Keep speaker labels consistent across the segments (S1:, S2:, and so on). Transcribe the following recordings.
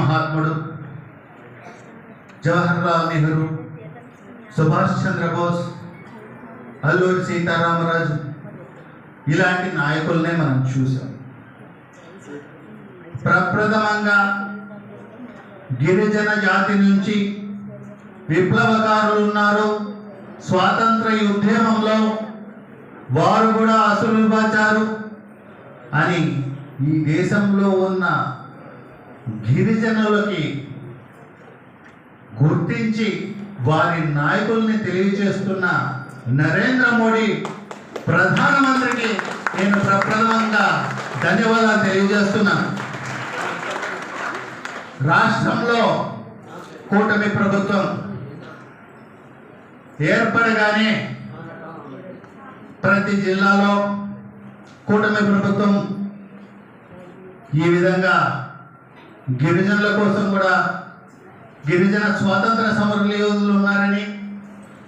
S1: మహాత్ముడు జవహర్లాల్ నెహ్రూ సుభాష్ చంద్రబోస్ అల్లూరి సీతారామరాజు ఇలాంటి నాయకులనే మనం చూసాం. ప్రప్రథమంగా గిరిజన జాతి నుంచి విప్లవకారులు ఉన్నారు. స్వాతంత్ర ఉద్యమంలో వారు కూడా అసలు అని ఈ దేశంలో ఉన్న గిరిజనులకి గుర్తించి వారి నాయకుల్ని తెలియజేస్తున్న నరేంద్ర మోడీ ప్రధానమంత్రికి నేను ప్రప్రథమంగా ధన్యవాదాలు తెలియజేస్తున్నాను రాష్ట్రంలో కూటమి ప్రభుత్వం ఏర్పడగానే ప్రతి జిల్లాలో కూటమి ప్రభుత్వం ఈ విధంగా గిరిజనుల కోసం కూడా గిరిజన స్వాతంత్ర సమర యోధులు ఉన్నారని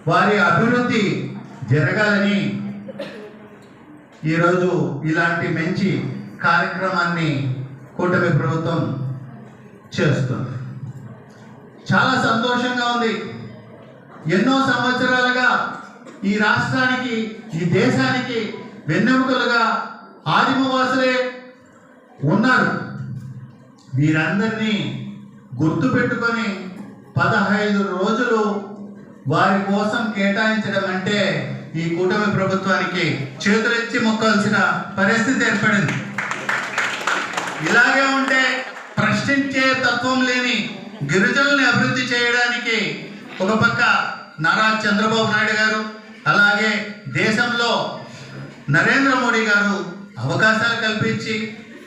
S1: వారి అభివృద్ధి జరగాలని ఈరోజు ఇలాంటి మంచి కార్యక్రమాన్ని కూటమి ప్రభుత్వం చేస్తుంది. చాలా సంతోషంగా ఉంది. ఎన్నో సంవత్సరాలుగా ఈ రాష్ట్రానికి ఈ దేశానికి వెన్నెముకలుగా ఆదిమవాసులే ఉన్నారు. వీరందరినీ గుర్తు పెట్టుకొని పదహైదు రోజులు వారి కోసం కేటాయించడం అంటే ఈ కూటమి ప్రభుత్వానికి చేతులెత్తి మొక్కాల్సిన పరిస్థితి ఏర్పడింది. ఇలాగే ఉంటే ప్రశ్నించే తత్వం లేని గిరిజనుల్ని అభివృద్ధి చేయడానికి ఒక పక్క నారా చంద్రబాబు నాయుడు గారు అలాగే దేశంలో నరేంద్ర మోడీ గారు అవకాశాలు కల్పించి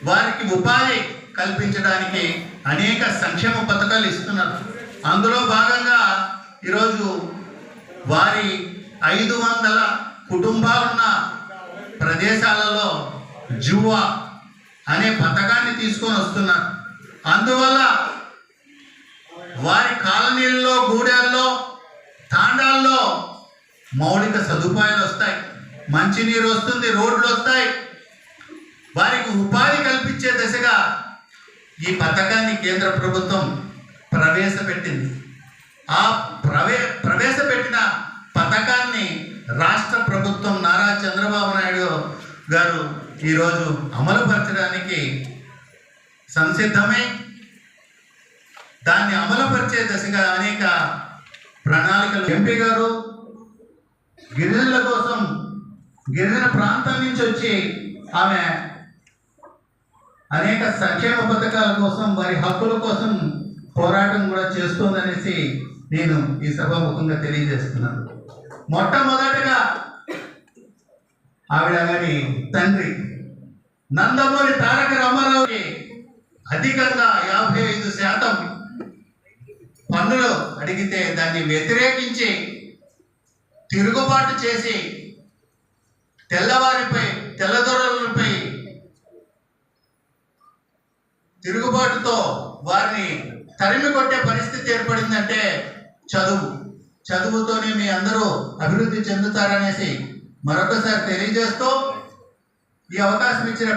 S1: వారికి ఉపాధి కల్పించడానికి అనేక సంక్షేమ పథకాలు ఇస్తున్నారు. అందులో భాగంగా ఈరోజు వారి ఐదు వందల కుటుంబాలున్న ప్రదేశాలలో జువా అనే పథకాన్ని తీసుకొని వస్తున్నారు. అందువల్ల వారి కాలనీల్లో గూడెల్లో తాండాల్లో మౌలిక సదుపాయాలు వస్తాయి. మంచినీరు వస్తుంది రోడ్లు వస్తాయి. ఈ పథకాన్ని కేంద్ర ప్రభుత్వం ప్రవేశపెట్టింది. ఆ ప్రవే ప్రవేశపెట్టిన పథకాన్ని రాష్ట్ర ప్రభుత్వం నారా చంద్రబాబు నాయుడు గారు ఈరోజు అమలుపరచడానికి సంసిద్ధమై దాన్ని అమలుపరిచే దశగా అనేక ప్రణాళికలు ఎంపీ గారు గిరిజనుల కోసం గిరిజన ప్రాంతం నుంచి వచ్చి ఆమె అనేక సంక్షేమ పథకాల కోసం వారి హక్కుల కోసం పోరాటం కూడా చేస్తోందనేసి నేను ఈ సభాముఖంగా తెలియజేస్తున్నాను. మొట్టమొదటగా ఆవిడ గారి తండ్రి నందమూరి తారక రామారావుకి అధికంగా యాభై ఐదు శాతం పన్నులు అడిగితే దాన్ని వ్యతిరేకించి తిరుగుబాటు చేసి తెల్లవారిపై తెల్లదొరలపై తిరుగుబాటుతో వారిని తరిమి కొట్టే పరిస్థితి ఏర్పడిందంటే చదువు. చదువుతోనే మీ అందరూ అభివృద్ధి చెందుతారనేసి మరొకసారి తెలియజేస్తూ ఈ అవకాశం ఇచ్చిన